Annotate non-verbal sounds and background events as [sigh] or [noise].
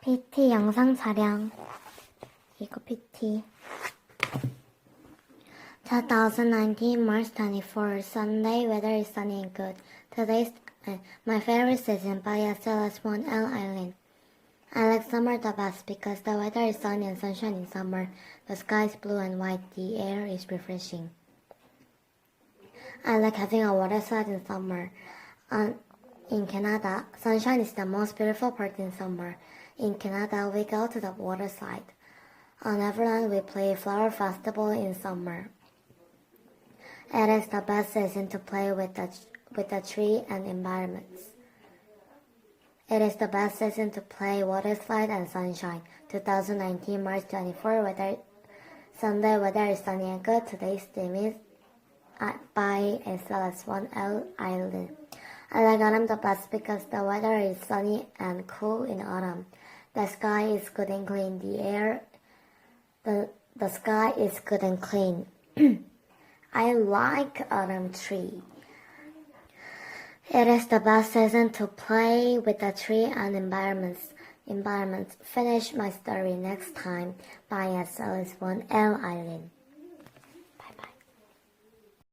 PT 영상 촬영. 이거 PT. 2019 March 24 Sunday weather is sunny and good. Today's uh, my favorite season by SLS one L Island. I like summer the best because the weather is sunny and sunshine in summer. The sky is blue and white. The air is refreshing. I like having a water slide in summer. Um, in Canada, sunshine is the most beautiful part in summer. In Canada, we go to the waterside. On Neverland, we play flower festival in summer. It is the best season to play with the with the tree and environments. It is the best season to play water slide and sunshine. 2019 March 24 weather Sunday weather is sunny and good. Today's theme is uh, by as well as one L Island. I like autumn the best because the weather is sunny and cool in autumn. The sky is good and clean. The air, the the sky is good and clean. [clears throat] I like autumn tree. It is the best season to play with the tree and environments. Environments. Finish my story next time by as well